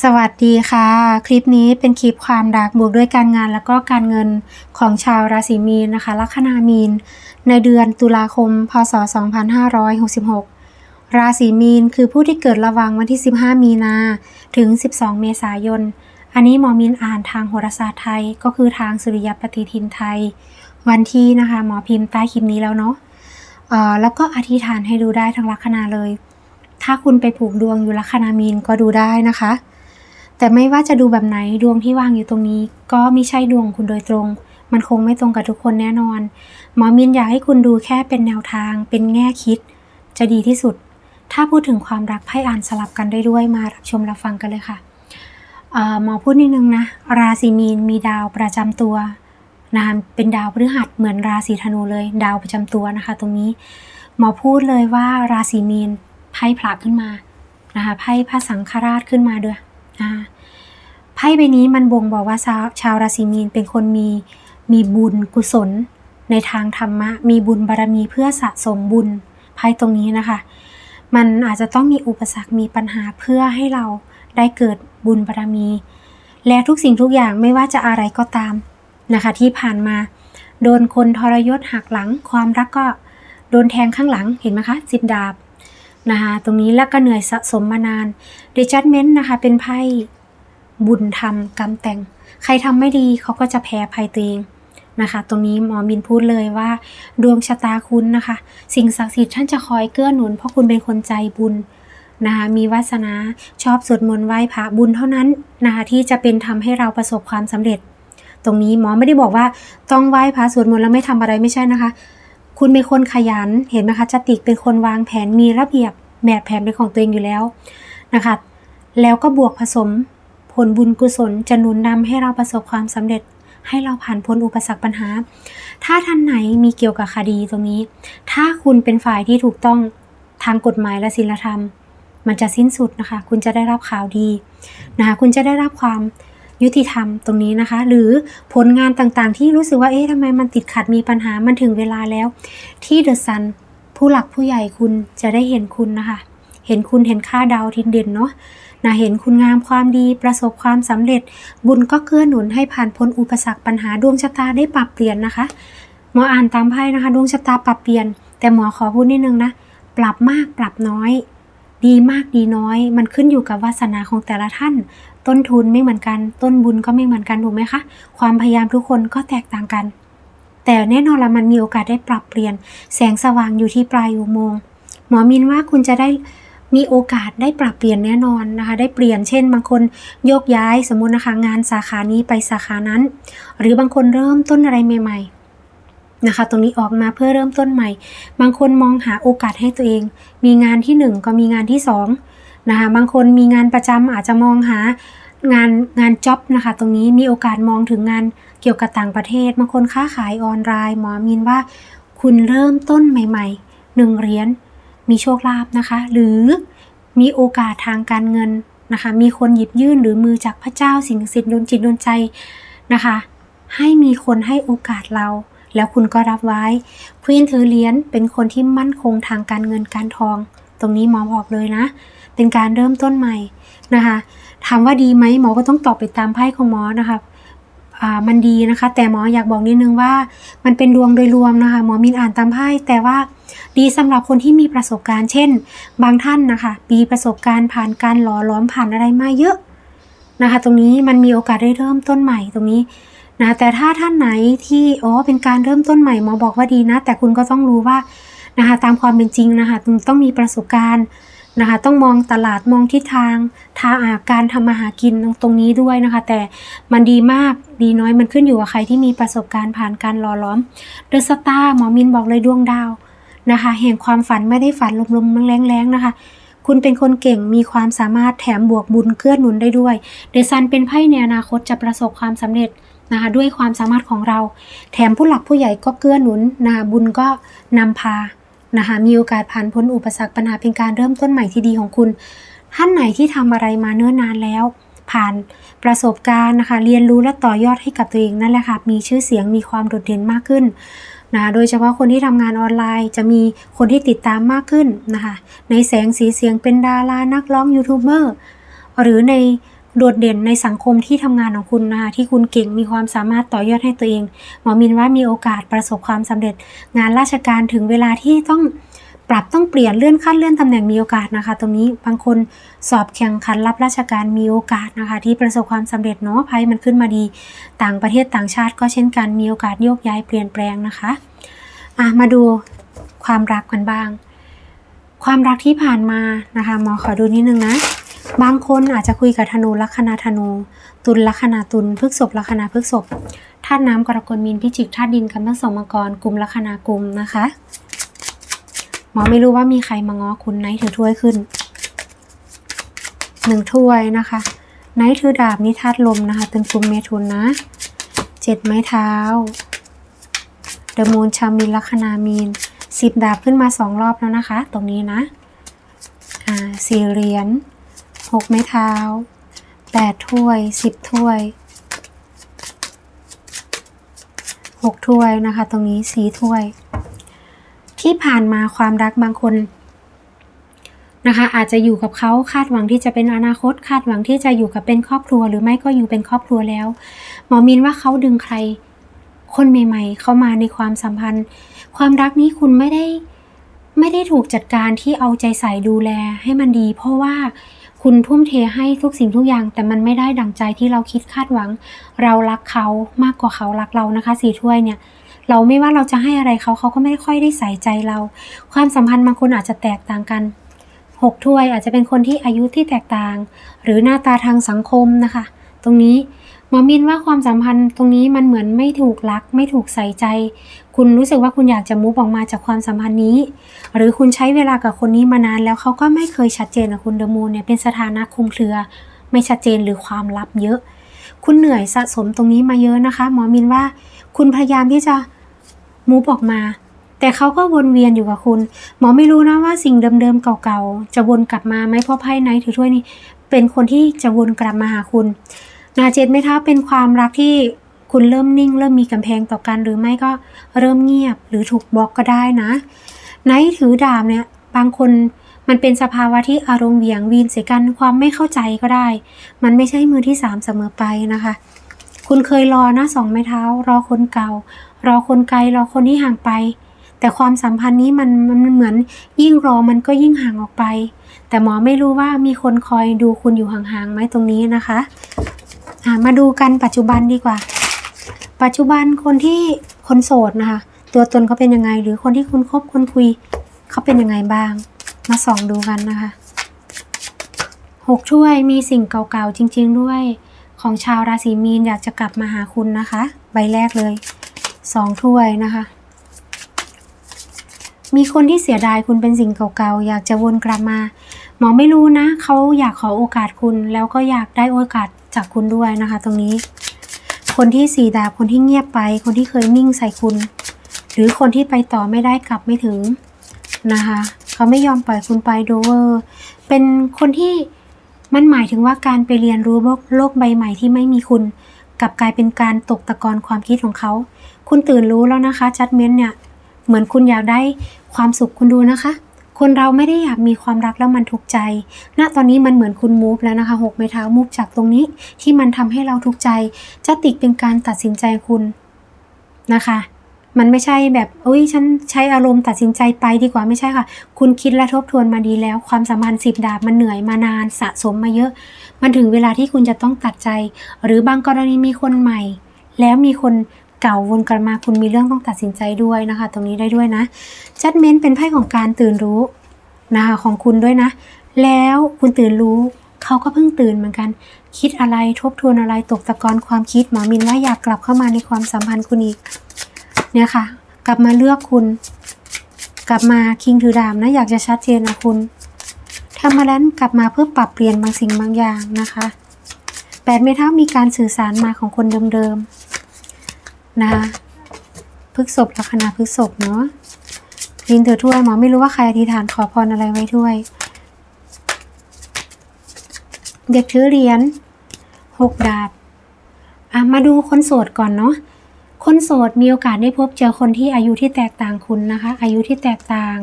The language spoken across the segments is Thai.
สวัสดีค่ะ คลิปนี้เป็นคลิปความรักบวกด้วยการงานแล้วก็การเงินของชาวราศีมีนนะคะ ลัคนามีน ในเดือนตุลาคม พศ 2566 ราศีมีนคือผู้ที่เกิดระหว่างวันที่ 15 มีนาถึง 12 เมษายน อันนี้หมอมินอ่านทางโหราศาสตร์ไทยก็คือทางสุริยปฏิทินไทย วันที่นะคะหมอพิมพ์ใต้คลิปนี้แล้วเนาะแล้วก็อธิษฐานให้ดูได้ทั้งลัคนาเลย ถ้าคุณไปผูกดวงอยู่ลัคนามีนก็ดูได้นะคะ แต่ไม่ว่าจะดูแบบไหนดวงที่วางอยู่ตรงนี้ ก็ไม่ใช่ดวงคุณโดยตรง มันคงไม่ตรงกับทุกคนแน่นอน หมอมินอยากให้คุณดูแค่เป็นแนวทาง เป็นแง่คิด จะดีที่สุด ถ้าพูดถึงความรักไพ่อ่านสลับกันได้ด้วยมารับชมรับฟังกันเลยค่ะหมอพูดนิดนึงนะ ราศีมีนมีดาวประจำตัวนะคะเป็นดาวพฤหัสเหมือนราศีธนูเลย ดาวประจำตัวนะคะ ตรงนี้ หมอพูดเลยว่าราศีมีนไพ่พระขึ้นมานะคะไพ่พระสังฆราชขึ้นมาด้วยอ่า ไพ่ใบนี้มันบ่งบอกว่าชาวชาวราศีมีนเป็นคนมีมีบุญกุศล ในทางธรรมะ มีบุญบารมีเพื่อสะสมบุญไพ่ตรงนี้นะคะ มันอาจจะต้องมีอุปสรรคมีปัญหาเพื่อให้เราได้เกิดบุญบารมี และทุกสิ่งทุกอย่างไม่ว่าจะอะไรก็ตามนะคะที่ผ่านมาโดนคนทรยศหักหลังความรักก็โดนแทงข้างหลังเห็นไหมคะสิบดาบ นะคะตรงนี้แล้วก็เหนื่อยสะสมมานาน d e j u d g m e n t นะคะ เป็นไพ่บุญทำกรรมแต่ง ใครทำไม่ดีเขาก็จะแพ้ภัยตัวเองนะคะ ตรงนี้หมอมินพูดเลยว่า ดวงชะตาคุณนะคะ สิ่งศักดิ์สิทธิ์ท่านจะคอยเกื้อหนุน เพราะคุณเป็นคนใจบุญนะคะมีวาสนาชอบสวดมนต์ไหว้พระบุญเท่านั้นนะคะที่จะเป็นทำให้เราประสบความสำเร็จ ตรงนี้หมอไม่ได้บอกว่าต้องไหว้พระสวดมนต์แล้วไม่ทำอะไรไม่ใช่นะคะ คุณเป็นคนขยันเห็นไหมคะจติกเป็นคนวางแผนมีระเบียบแบบแผนเป็นของตัวเองอยู่แล้วนะคะแล้วก็บวกผสมผลบุญกุศลจะหนุนนำให้เราประสบความสำเร็จ ให้เราผ่านพ้นอุปสรรคปัญหา ถ้าท่านไหนมีเกี่ยวกับคดีตรงนี้ ถ้าคุณเป็นฝ่ายที่ถูกต้องทางกฎหมายและศีลธรรม มันจะสิ้นสุดนะคะ คุณจะได้รับข่าวดีนะคะ คุณจะได้รับความ ยุติธรรมตรงนี้นะคะ หรือผลงานต่างๆ ที่รู้สึกว่าเอ๊ะทำไมมันติดขัดมีปัญหามันถึงเวลาแล้ว ที่เดอะซันผู้หลักผู้ใหญ่คุณจะได้เห็นคุณนะคะ เห็นคุณเห็นค่าดาวทินเด่นเนาะนะเห็นคุณงามความดีประสบความสำเร็จ บุญก็เกื้อหนุนให้ผ่านพ้นอุปสรรคปัญหาดวงชะตาได้ปรับเปลี่ยนนะคะหมออ่านตามไพ่นะคะ ดวงชะตาปรับเปลี่ยน แต่หมอขอพูดนิดนึงนะ ปรับมากปรับน้อย ดีมากดีน้อย มันขึ้นอยู่กับวาสนาของแต่ละท่าน ต้นทุนไม่เหมือนกัน ต้นบุญก็ไม่เหมือนกันถูกไหมคะ ความพยายามทุกคนก็แตกต่างกัน แต่แน่นอนละมันมีโอกาสได้ปรับเปลี่ยน แสงสว่างอยู่ที่ปลายอุโมงค์หมอมินว่าคุณจะได้มีโอกาสได้ปรับเปลี่ยนแน่นอนนะคะ ได้เปลี่ยนเช่น บางคนโยกย้ายสมมตินะคะงานสาขานี้ไปสาขานั้น หรือบางคนเริ่มต้นอะไรใหม่ ๆนะคะตรงนี้ออกมาเพื่อเริ่มต้นใหม่ บางคนมองหาโอกาสให้ตัวเอง มีงานที่หนึ่งก็มีงานที่สอง นะคะบางคนมีงานประจำอาจจะมองหางานงานจ็อบนะคะตรงนี้มีโอกาสมองถึงงานเกี่ยวกับต่างประเทศบางคนค้าขายออนไลน์หมอมินว่า คุณเริ่มต้นใหม่ๆหนึ่งเหรียญมีโชคลาภนะคะ หรือมีโอกาสทางการเงินนะคะ มีคนหยิบยื่นหรือมือจากพระเจ้าสิ่งศักดิ์สิทธิ์ดลจิตดลใจนะคะ ให้มีคนให้โอกาสเรา แล้วคุณก็รับไว้ควีนถือเหรียญเป็นคนที่มั่นคงทางการเงินการทอง ตรงนี้หมอบอกเลยนะ เป็นการเริ่มต้นใหม่นะคะถามว่าดีไหมหมอก็ต้องตอบไปตามไพ่ของหมอนะคะอ่ามันดีนะคะ แต่หมออยากบอกนิดนึงว่ามันเป็นดวงโดยรวมนะคะ หมอมินอ่านตามไพ่แต่ว่าดีสำหรับคนที่มีประสบการณ์ เช่น บางท่านนะคะมีประสบการณ์ผ่านการหล่อล้อมผ่านอะไรมาเยอะนะคะ ตรงนี้มันมีโอกาสได้เริ่มต้นใหม่ตรงนี้นะแต่ถ้าท่านไหนที่อ๋อเป็นการเริ่มต้นใหม่หมอบอกว่าดีนะ แต่คุณก็ต้องรู้ว่า นะคะตามความเป็นจริงนะคะต้องมีประสบการณ์นะคะต้องมองตลาดมองทิศทางทางอาการทำมาหากินตรงนี้ด้วยนะคะ แต่มันดีมากดีน้อยมันขึ้นอยู่กับใครที่มีประสบการณ์ผ่านการหล่อล้อมเดอะสตาร์หมอมินบอกเลยดวงดาวนะคะแห่งความฝันไม่ได้ฝันลมๆแรงๆนะคะ คุณเป็นคนเก่งมีความสามารถแถมบวกบุญเกื้อหนุนได้ด้วยเดซันเป็นไพ่ในอนาคตจะประสบความสำเร็จนะคะด้วยความสามารถของเรา แถมผู้หลักผู้ใหญ่ก็เกื้อหนุนนะบุญก็นำพา นะคะมีโอกาสผ่านพ้นอุปสรรคปัญหาเป็นการเริ่มต้นใหม่ที่ดีของคุณ ท่านไหนที่ทำอะไรมาเนิ่นนานแล้ว ผ่านประสบการณ์นะคะเรียนรู้และต่อยอดให้กับตัวเองนั่นแหละค่ะมีชื่อเสียงมีความโดดเด่นมากขึ้นนะโดยเฉพาะคนที่ทำงานออนไลน์ จะมีคนที่ติดตามมากขึ้นนะคะในแสงสีเสียงเป็นดารานักร้องยูทูบเบอร์หรือใน โดดเด่นในสังคมที่ทำงานของคุณนะคะที่คุณเก่งมีความสามารถต่อยอดให้ตัวเอง หมอมินว่ามีโอกาสประสบความสำเร็จ งานราชการถึงเวลาที่ต้องปรับต้องเปลี่ยนเลื่อนขั้นเลื่อนตำแหน่งมีโอกาสนะคะ ตรงนี้บางคนสอบแข่งขันรับราชการมีโอกาสนะคะ ที่ประสบความสำเร็จเนาะไพ่มันขึ้นมาดี ต่างประเทศต่างชาติก็เช่นกันมีโอกาสโยกย้ายเปลี่ยนแปลงนะคะอะมาดูความรักกันบ้าง ความรักที่ผ่านมานะคะหมอขอดูนิดนึงนะ บางคนอาจจะคุยกับธนูลัคนาธนู ตุลลัคนาตุลพฤกษบลัคนาพฤกษบธาตุน้ำกรกฎมีนพิจิกธาตุดินกันทั้งสองมังกรกลุ่มลัคนากุมนะคะหมอไม่รู้ว่ามีใครมาง้อคุณไนท์ถือถ้วยขึ้นหนึ่งถ้วยนะคะไนท์ถือดาบนิธาตุลมนะคะตึงกลุ่มเมถุนนะเจ็ดไม้เท้าเดอะมูนชามินลัคนามีนสิบดาบขึ้นมาสองรอบแล้วนะคะ ตรงนี้นะอ่าสี่เหรียญ หกไม้เท้าแปดถ้วยสิบถ้วยหกถ้วยนะคะ ตรงนี้สี่ถ้วย ที่ผ่านมาความรักบางคนนะคะ อาจจะอยู่กับเขาคาดหวังที่จะเป็นอนาคต คาดหวังที่จะอยู่กับเป็นครอบครัว หรือไม่ก็อยู่เป็นครอบครัวแล้วหมอมินว่าเขาดึงใครคนใหม่ ๆ เข้ามาในความสัมพันธ์ ความรักนี้คุณไม่ได้ไม่ได้ถูกจัดการที่เอาใจใส่ดูแลให้มันดี เพราะว่า คุณทุ่มเทให้ทุกสิ่งทุกอย่าง แต่มันไม่ได้ดั่งใจที่เราคิดคาดหวัง เรารักเขามากกว่าเขารักเรานะคะสี่ถ้วยเนี่ยเราไม่ว่าเราจะให้อะไรเขาเขาก็ไม่ค่อยได้ใส่ใจเรา ความสัมพันธ์บางคนอาจจะแตกต่างกันหกถ้วยอาจจะเป็นคนที่อายุที่แตกต่าง หรือหน้าตาทางสังคมนะคะ ตรงนี้ มอมินว่าความสัมพันธ์ตรงนี้มันเหมือนไม่ถูกรัก ไม่ถูกใส่ใจ คุณรู้สึกว่าคุณอยากจะมูฟออกมาจากความสัมพันธ์นี้ หรือคุณใช้เวลากับคนนี้มานานแล้วเขาก็ไม่เคยชัดเจนกับคุณเดอะมูนเนี่ยเป็นสถานะคลุมเครือ ไม่ชัดเจนหรือความลับเยอะ คุณเหนื่อยสะสมตรงนี้มาเยอะนะคะหมอมินว่าคุณพยายามที่จะมูฟออกมา แต่เขาก็วนเวียนอยู่กับคุณ หมอไม่รู้นะว่าสิ่งเดิมๆเก่าๆจะวนกลับมาไหมเพราะไพ่ไนท์ถือถ้วยนี่เป็นคนที่จะวนกลับมาหาคุณ นาเจ็ดไหมคะเป็นความรักที่คุณเริ่มนิ่ง เริ่มมีกำแพงต่อกันหรือไม่ก็เริ่มเงียบหรือถูกบล็อกก็ได้นะไนท์ถือดาบเนี่ยบางคนมันเป็นสภาวะที่อารมณ์เหวี่ยงวีนเสียกันความไม่เข้าใจก็ได้ มันไม่ใช่มือที่สามเสมอไปนะคะ คุณเคยรอนะสองไม้เท้า รอคนเก่า รอคนไกลรอคนที่ห่างไป แต่ความสัมพันธ์นี้มันมันเหมือนยิ่งรอมันก็ยิ่งห่างออกไป แต่หมอไม่รู้ว่ามีคนคอยดูคุณอยู่ห่างๆไหมตรงนี้นะคะ มาดูกันปัจจุบันดีกว่า ปัจจุบันคนที่คนโสดนะคะ ตัวตนเขาเป็นยังไง หรือคนที่คุณคบคนคุยเขาเป็นยังไงบ้าง มาส่องดูกันนะคะหกถ้วยมีสิ่งเก่าๆจริง ๆ ด้วย ของชาวราศีมีนอยากจะกลับมาหาคุณนะคะ ใบแรกเลยสองถ้วยนะคะ มีคนที่เสียดายคุณเป็นสิ่งเก่าๆอยากจะวนกลับมา หมอไม่รู้นะเขาอยากขอโอกาสคุณแล้วก็อยากได้โอกาส จากคุณด้วยนะคะ ตรงนี้ คนที่สีดาบคนที่เงียบไป คนที่เคยนิ่งใส่คุณ หรือคนที่ไปต่อไม่ได้กลับไม่ถึงนะคะเขาไม่ยอมปล่อยคุณไปโดเวอร์เป็นคนที่มันหมายถึงว่าการไปเรียนรู้โลกโลกใบใหม่ที่ไม่มีคุณกลับกลายเป็นการตกตะกอนความคิดของเขา คุณตื่นรู้แล้วนะคะจัดเม้นเนี่ย เหมือนคุณอยากได้ความสุขคุณดูนะคะ คนเราไม่ได้อยากมีความรักแล้วมันทุกข์ใจ ณ ตอนนี้มันเหมือนคุณมูฟแล้วนะคะหกไม้เท้ามูฟจากตรงนี้ที่มันทำให้เราทุกข์ใจจะติกเป็นการตัดสินใจคุณนะคะ มันไม่ใช่แบบอุ้ยฉันใช้อารมณ์ตัดสินใจไปดีกว่าไม่ใช่ค่ะ คุณคิดและทบทวนมาดีแล้ว ความสัมพันธ์สิบดาบมันเหนื่อยมานานสะสมมาเยอะ มันถึงเวลาที่คุณจะต้องตัดใจ หรือบางกรณีมีคนใหม่ แล้วมีคน เก่าวนกลับมาคุณมีเรื่องต้องตัดสินใจด้วยนะคะ ตรงนี้ได้ด้วยนะจัดเม้นเป็นไพ่ของการตื่นรู้นะคะของคุณด้วยนะ แล้วคุณตื่นรู้เขาก็เพิ่งตื่นเหมือนกัน คิดอะไรทบทวนอะไรตกตะกอนความคิดหมอมินว่าอยากกลับเข้ามาในความสัมพันธ์คุณอีกเนี่ยค่ะ กลับมาเลือกคุณ กลับมาคิงถือดามนะอยากจะชัดเจนนะคุณทำมาแล้วกลับมาเพื่อปรับเปลี่ยนบางสิ่งบางอย่างนะคะแปดเมท้ามีการสื่อสารมาของคนเดิม นะคะพฤกษบลัคนาพฤกษบเนาะลินถือถ้วยหมอไม่รู้ว่าใครอธิษฐานขอพรอะไรไว้ด้วย เด็กถือเหรียญหกดาบอะมาดูคนโสดก่อนเนาะคนโสดมีโอกาสได้พบเจอคนที่อายุที่แตกต่างคุณนะคะ อายุที่แตกต่าง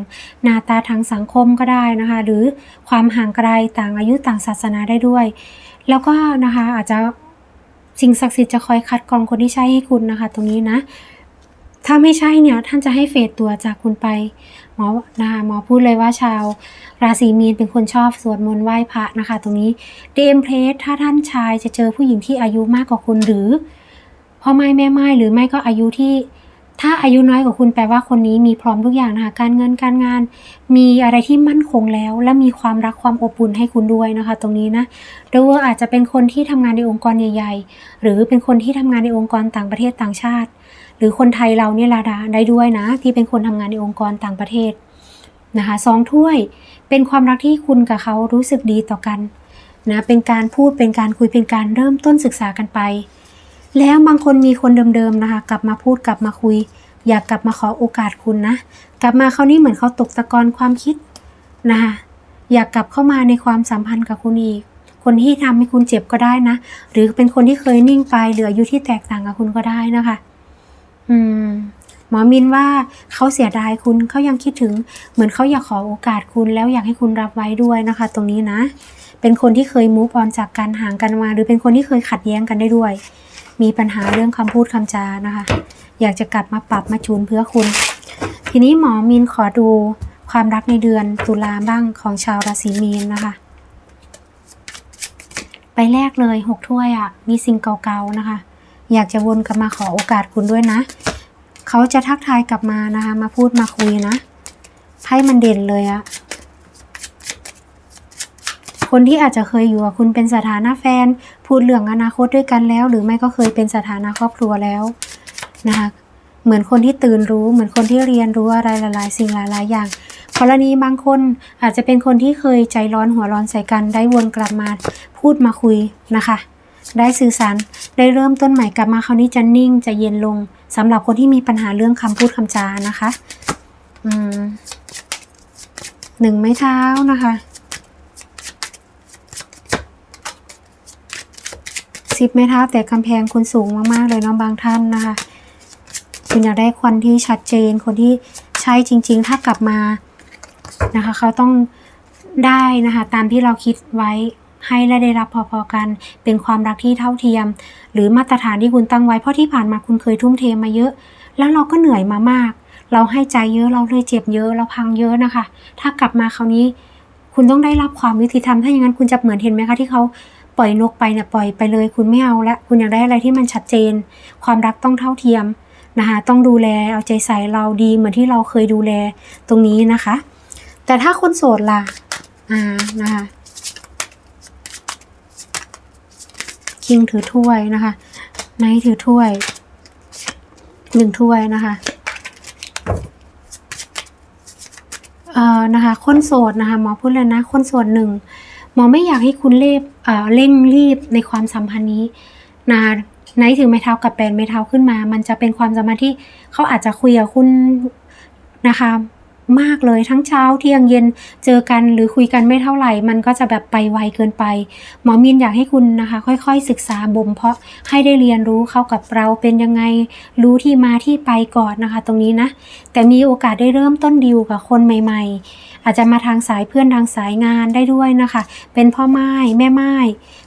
หน้าตาทางสังคมก็ได้นะคะ หรือความห่างไกลต่างอายุต่างศาสนาได้ด้วย แล้วก็นะคะอาจจะ สิ่งศักดิ์สิทธิ์จะคอยคัดกรองคนที่ใช่ให้คุณนะคะ ตรงนี้นะ ถ้าไม่ใช่เนี่ยท่านจะให้เฟดตัวจากคุณไปหมอนะคะหมอพูดเลยว่าชาว ราศีมีนเป็นคนชอบสวดมนต์ไหว้พระนะคะ ตรงนี้เดมเพลสถ้าท่านชายจะเจอผู้หญิงที่อายุมากกว่าคุณหรือพ่อไม้แม่ไม้หรือไม่ก็อายุที่ ถ้าอายุน้อยกว่าคุณแปลว่าคนนี้มีพร้อมทุกอย่างนะคะการเงินการงาน มีอะไรที่มั่นคงแล้ว และมีความรักความอบอุ่นให้คุณด้วยนะคะ ตรงนี้นะหรือว่าอาจจะเป็นคนที่ทำงานในองค์กรใหญ่ ๆ หรือเป็นคนที่ทำงานในองค์กรต่างประเทศต่างชาติ หรือคนไทยเราเนี่ยละดาได้ด้วยนะ ที่เป็นคนทำงานในองค์กรต่างประเทศนะคะสองถ้วยเป็นความรักที่คุณกับเขารู้สึกดีต่อกันนะเป็นการพูดเป็นการคุยเป็นการเริ่มต้นศึกษากันไป แล้วบางคนมีคนเดิมๆนะคะ กลับมาพูดกลับมาคุย อยากกลับมาขอโอกาสคุณนะ กลับมาเขาวนี่เหมือนเขาตกตะกอนความคิดนะคะอยากกลับเข้ามาในความสัมพันธ์กับคุณอีก คนที่ทำให้คุณเจ็บก็ได้นะ หรือเป็นคนที่เคยนิ่งไปเหรืออายุที่แตกต่างกับคุณก็ได้นะคะ อืมหมอมินว่าเขาเสียดายคุณเขายังคิดถึง เหมือนเขาอยากขอโอกาสคุณแล้วอยากให้คุณรับไว้ด้วยนะคะ ตรงนี้นะ เป็นคนที่เคยมูฟออนจากการห่างกันมา หรือเป็นคนที่เคยขัดแย้งกันได้ด้วย มีปัญหาเรื่องคำพูดคำจานะคะ อยากจะกลับมาปรับมาจูนเพื่อคุณ ทีนี้หมอมีนขอดูความรักในเดือนตุลาบ้างของชาวราศีมีนนะคะไปแรกเลยหกถ้วยอะ่ะ มีสิ่งเก่าๆนะคะ อยากจะวนกลับมาขอโอกาสคุณด้วยนะ เขาจะทักทายกลับมานะคะ มาพูดมาคุยนะไพ่มันเด่นเลยอะ คนที่อาจจะเคยอยู่กับคุณเป็นสถานะแฟน พูดเรื่องอนาคตด้วยกันแล้ว หรือไม่ก็เคยเป็นสถานะครอบครัวแล้วนะคะเหมือนคนที่ตื่นรู้ เหมือนคนที่เรียนรู้อะไรหลาย ๆ สิ่งหลาย ๆ อย่างกรณีบางคนอาจจะเป็นคนที่เคยใจร้อนหัวร้อนใส่กัน ได้วนกลับมาพูดมาคุยนะคะ ได้สื่อสารได้เริ่มต้นใหม่กลับมาคราวนี้จะนิ่งจะเย็นลงสำหรับคนที่มีปัญหาเรื่องคำพูดคำจานะคะอืมหนึ่งไม้เท้านะคะ สิบไม้เท้าแต่กำแพงคุณสูงมากๆเลยเนาะบางท่านนะคะ คุณอยากได้คนที่ชัดเจน คนที่ใช่จริง ๆ ถ้ากลับมานะคะ เขาต้องได้นะคะ ตามที่เราคิดไว้ให้และได้รับพอๆกัน เป็นความรักที่เท่าเทียม หรือมาตรฐานที่คุณตั้งไว้เพราะที่ผ่านมาคุณเคยทุ่มเทมาเยอะ แล้วเราก็เหนื่อยมามาก เราให้ใจเยอะเราเลยเจ็บเยอะเราพังเยอะนะคะ ถ้ากลับมาคราวนี้ คุณต้องได้รับความยุติธรรมถ้าอย่างนั้นคุณจะเหมือนเห็นไหมคะที่เขา ปล่อยนกไปเนี่ยปล่อยไปเลย คุณไม่เอาละคุณอยากได้อะไรที่มันชัดเจน ความรักต้องเท่าเทียมนะคะต้องดูแลเอาใจใส่เราดีเหมือนที่เราเคยดูแลตรงนี้นะคะ แต่ถ้าคนโสดล่ะอ่านะคะคิงถือถ้วยนะคะไนท์ถือถ้วยหนึ่งถ้วยนะคะเอ่อนะคะคนโสดนะคะหมอพูดเลยนะคนโสดหนึ่ง มอไม่อยากให้คุณเล่บเร่งรีบในความสัมพันธ์นี้นะคะไนถือไม้เท้ากับแปนไม้เท้าขึ้นมา มันจะเป็นความสัมพันธ์ที่เขาอาจจะคุยกับคุณนะคะมากเลยทั้งเช้าเที่ยงเย็นเจอกันหรือคุยกันไม่เท่าไหร่ มันก็จะแบบไปไวเกินไป หมอมินอยากให้คุณนะคะ ค่อยๆศึกษาบ่มเพาะให้ได้เรียนรู้เข้ากับเราเป็นยังไงรู้ที่มาที่ไปก่อนนะคะ ตรงนี้นะ แต่มีโอกาสได้เริ่มต้นดิวกับคนใหม่ ๆ อาจจะมาทางสายเพื่อนทางสายงานได้ด้วยนะคะ เป็นพ่อไม้แม่ไม้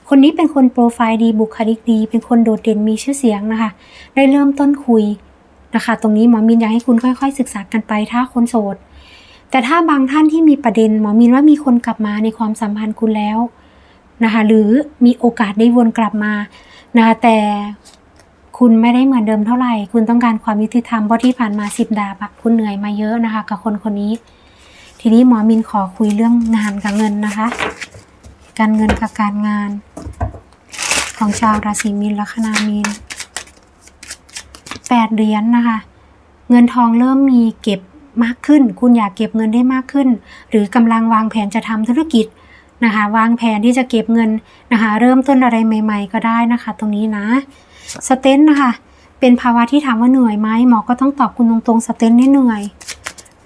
คนนี้เป็นคนโปรไฟล์ดีบุคลิกดี เป็นคนโดดเด่นมีชื่อเสียงนะคะ ได้เริ่มต้นคุยนะคะ ตรงนี้หมอมินอยากให้คุณค่อยๆ ศึกษากันไปถ้าคนโสด แต่ถ้าบางท่านที่มีประเด็นหมอมินว่ามีคนกลับมาในความสัมพันธ์คุณแล้วนะคะ หรือมีโอกาสได้วนกลับมานะคะแต่คุณไม่ได้เหมือนเดิมเท่าไหร่ คุณต้องการความยุติธรรมเพราะที่ผ่านมาสิบดาบคุณเหนื่อยมาเยอะนะคะ กับคนคนนี้ ทีนี้หมอมินขอคุยเรื่องงานกับเงินนะคะ การเงินกับการงาน ของชาวราศีมีนลัคนามีนแปดเหรียญนะคะ เงินทองเริ่มมีเก็บมากขึ้น คุณอยากเก็บเงินได้มากขึ้น หรือกำลังวางแผนจะทำธุรกิจนะคะ วางแผนที่จะเก็บเงินนะคะ เริ่มต้นอะไรใหม่ ๆ ก็ได้นะคะ ตรงนี้นะสเตนนะคะเป็นภาวะที่ถามว่าเหนื่อยไหมหมอก็ต้องตอบคุณตรงๆสเตนนี่เหนื่อย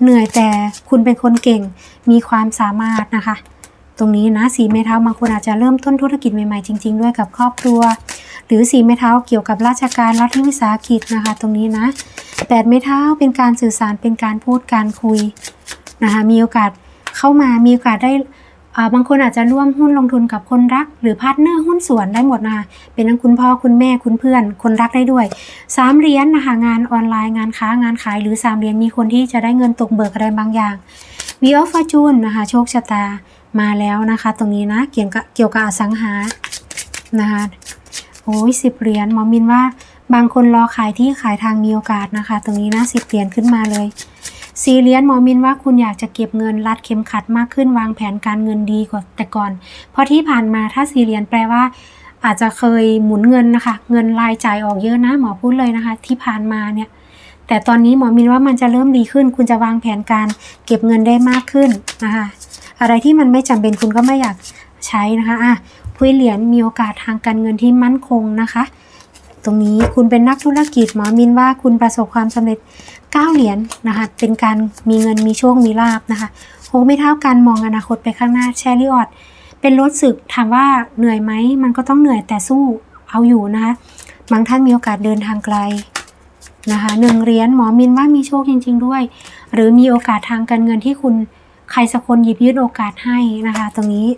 เหนื่อยแต่คุณเป็นคนเก่ง มีความสามารถนะคะ ตรงนี้นะสีเมทัลบางคนอาจจะเริ่มต้นธุรกิจใหม่ๆจริง ๆ ด้วยกับครอบครัว หรือสีเมทัลเกี่ยวกับราชการรัฐวิสาหกิจนะคะ ตรงนี้นะแปดเมทัลเป็นการสื่อสารเป็นการพูดการคุยนะคะมีโอกาสเข้ามามีโอกาสได้ บางคนอาจจะร่วมหุ้นลงทุนกับคนรัก หรือพาร์ทเนอร์หุ้นส่วนได้หมดนะคะเป็นทั้งคุณพ่อคุณแม่คุณเพื่อน คนรักได้ด้วยสามเหรียญนะคะงานออนไลน์งานค้างานขาย หรือสามเหรียญมีคนที่จะได้เงินตกเบิกอะไรบางอย่าง v ีออฟฟอร์จูนนะคะโชคชะตามาแล้วนะคะ ตรงนี้นะเกี่ยวกับเกี่ยวกับอสังหานะคะโอ้ยสิบเหรียญหมอมินว่าบางคนรอขายที่ขายทางมีโอกาสนะคะ ตรงนี้นะสิบเหรียญขึ้นมาเลย สีเหรียญหมอมินว่าคุณอยากจะเก็บเงินรัดเข็มขัดมากขึ้นวางแผนการเงินดีกว่าแต่ก่อน เพราะที่ผ่านมาถ้าสีเหรียญแปลว่า อาจจะเคยหมุนเงินนะคะ เงินรายจ่ายออกเยอะนะหมอพูดเลยนะคะ ที่ผ่านมาเนี่ยแต่ตอนนี้หมอมินว่ามันจะเริ่มดีขึ้น คุณจะวางแผนการเก็บเงินได้มากขึ้นนะคะ อะไรที่มันไม่จำเป็นคุณก็ไม่อยากใช้นะคะอะผู้เหรียญมีโอกาสทางการเงินที่มั่นคงนะคะ ตรงนี้คุณเป็นนักธุรกิจหมอมินว่าคุณประสบความสำเร็จ 9 เหรียญนะคะ เป็นการมีเงินมีโชค มีลาบนะคะโหไม่เท่ากันมองอนาคตไปข้างหน้าแชริออดเป็นรถศึกถามว่าเหนื่อยไหม มันก็ต้องเหนื่อยแต่สู้เอาอยู่นะคะ บางท่านมีโอกาสเดินทางไกลนะคะหนึ่งเหรียญหมอมินว่ามีโชคจริง ๆ ด้วย หรือมีโอกาสทางการเงินที่คุณใครสักคนหยิบยื่นโอกาสให้นะคะ ตรงนี้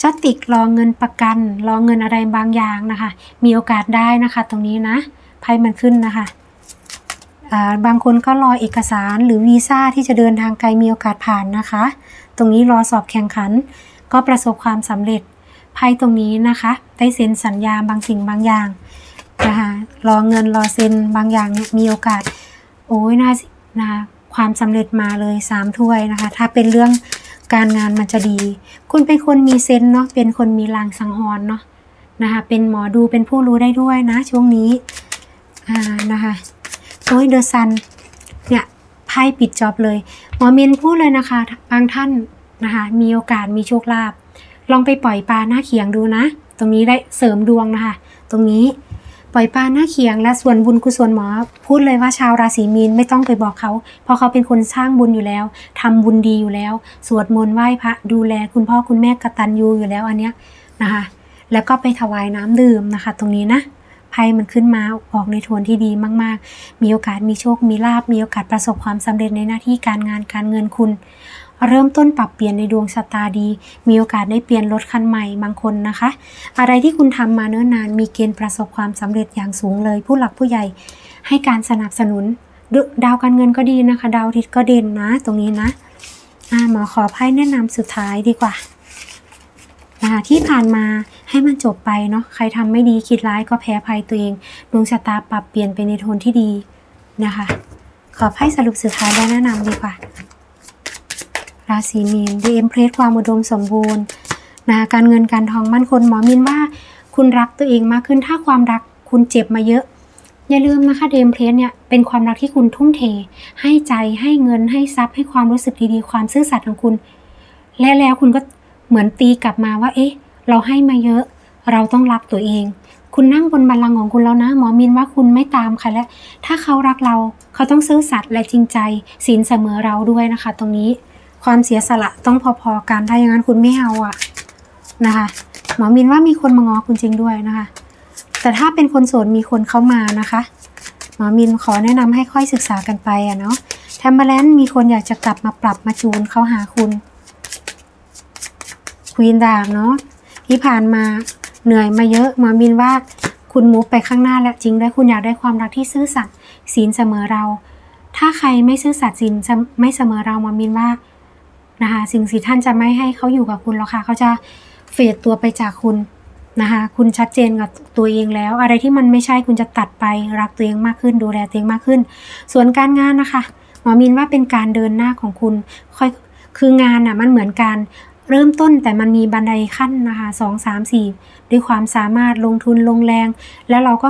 จอติกรอเงินประกัน รอเงินอะไรบางอย่างนะคะ มีโอกาสได้นะคะ ตรงนี้นะไพ่มันขึ้นนะคะ บางคนก็รอเอกสารหรือวีซ่าที่จะเดินทางไกลมีโอกาสผ่านนะคะ ตรงนี้รอสอบแข่งขัน ก็ประสบความสำเร็จไพ่ตรงนี้นะคะ ได้เซ็นสัญญาบางสิ่งบางอย่างนะคะรอเงินรอเซ็นบางอย่างเนี่ยมีโอกาส โอ้ยน่านะคะความสำเร็จมาเลยสามถ้วยนะคะ ถ้าเป็นเรื่องการงานมันจะดี คุณเป็นคนมีเซนเนาะเป็นคนมีลางสังหรณ์เนาะนะคะเป็นหมอดูเป็นผู้รู้ได้ด้วยนะช่วงนี้อ่านะคะ โอ้ยเดอะซันเนี่ยไพ่ปิดจอบเลย หมอเมนพูดเลยนะคะ บางท่านนะคะ มีโอกาสมีโชคลาภลองไปปล่อยปลาหน้าเขียงดูนะ ตรงนี้ได้เสริมดวงนะคะ ตรงนี้ปล่อยปลาหน้าเคียงและส่วนบุญกุศลหมอ พูดเลยว่าชาวราศีมีนไม่ต้องไปบอกเขา เพราะเขาเป็นคนสร้างบุญอยู่แล้วทำบุญดีอยู่แล้ว สวดมนต์ไหว้พระดูแลคุณพ่อคุณแม่กตัญญูอยู่แล้วอันเนี้ยนะคะ แล้วก็ไปถวายน้ำดื่มนะคะ ตรงนี้นะ ไพ่มันขึ้นมาออกในโทนที่ดีมากๆ มีโอกาสมีโชค มีลาบ มีโอกาสประสบความสำเร็จในหน้าที่การงานการเงินคุณ เริ่มต้นปรับเปลี่ยนในดวงชะตาดี มีโอกาสได้เปลี่ยนรถคันใหม่บางคนนะคะ อะไรที่คุณทำมาเนิ่นนาน มีเกณฑ์ประสบความสำเร็จอย่างสูงเลย ผู้หลักผู้ใหญ่ให้การสนับสนุนดดาวการเงินก็ดีนะคะ ดาวอาทิตย์ก็เด่นนะ ตรงนี้นะหมอขอไพ่แนะนำสุดท้ายดีกว่าที่ผ่านมา ให้มันจบไปเนาะใครทำไม่ดีคิดร้ายก็แพ้ภัยตัวเองดวงชะตาปรับเปลี่ยนไปในโทนที่ดีนะคะ ขอไพ่สรุปสุดท้ายและแนะนำดีกว่า ราศีมีนดีเอ็มเพรสความอุดมสมบูรณ์นะคะการเงินการทองมั่นคงหมอมินว่า คุณรักตัวเองมากขึ้นถ้าความรักคุณเจ็บมาเยอะอย่าลืมนะคะเดมเพรสเนี่ยเป็นความรักที่คุณทุ่มเท ให้ใจให้เงินให้ทรัพย์ให้ความรู้สึกดีๆ ความซื่อสัตย์ของคุณ และแล้วคุณก็เหมือนตีกลับมาว่า เอ๊ะ เราให้มาเยอะ เราต้องรักตัวเอง คุณนั่งบนบัลลังก์ของคุณแล้วนะ หมอมินว่าคุณไม่ตามใครแล้ว ถ้าเขารักเราเขาต้องซื่อสัตย์และจริงใจศีลเสมอเราด้วยนะคะ ตรงนี้ความเสียสละต้องพอๆกันถ้าอย่างนั้นคุณไม่เอาอะนะคะ หมอมินว่ามีคนมางอคุณจริงด้วยนะคะ แต่ถ้าเป็นคนโสดมีคนเข้ามานะคะหมอมินขอแนะนำให้ค่อยศึกษากันไปอะเนาะแทมเบอร์แลนด์มีคนอยากจะกลับมาปรับมาจูนเข้าหาคุณควีนดาบเนาะ ที่ผ่านมาเหนื่อยมาเยอะหมอมินว่าคุณมูฟไปข้างหน้าแล้วจริงด้วยคุณอยากได้ความรักที่ซื่อสัตย์ศีลเสมอเรา ถ้าใครไม่ซื่อสัตย์ศีลจะไม่เสมอเราหมอมินว่านะคะสิ่งสิท่านจะไม่ให้เขาอยู่กับคุณแล้วค่ะเขาจะเฟดตัวไปจากคุณนะคะคุณชัดเจนกับตัวเองแล้ว อะไรที่มันไม่ใช่คุณจะตัดไปรักตัวเองมากขึ้น ดูแลตัวเองมากขึ้น ส่วนการงานนะคะหมอมินว่าเป็นการเดินหน้าของคุณค่อยคืองานอะมันเหมือนการ เริ่มต้นแต่มันมีบันไดขั้นนะคะสองสามสี่ด้วยความสามารถลงทุนลงแรง แล้วเราก็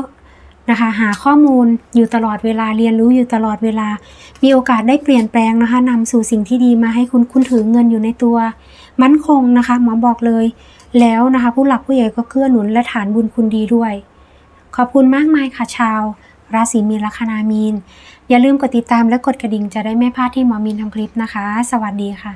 นะคะหาข้อมูลอยู่ตลอดเวลาเรียนรู้อยู่ตลอดเวลา มีโอกาสได้เปลี่ยนแปลงนะคะนำสู่สิ่งที่ดีมาให้คุณคุณถือเงินอยู่ในตัว มั่นคงนะคะหมอบอกเลย แล้วนะคะผู้หลักผู้ใหญ่ก็เกื้อหนุนและฐานบุญคุณดีด้วย ขอบคุณมากมายค่ะชาว ราศีมีนลัคนามีน อย่าลืมกดติดตามและกดกระดิ่งจะได้ไม่พลาดที่หมอมีนทำคลิปนะคะ สวัสดีค่ะ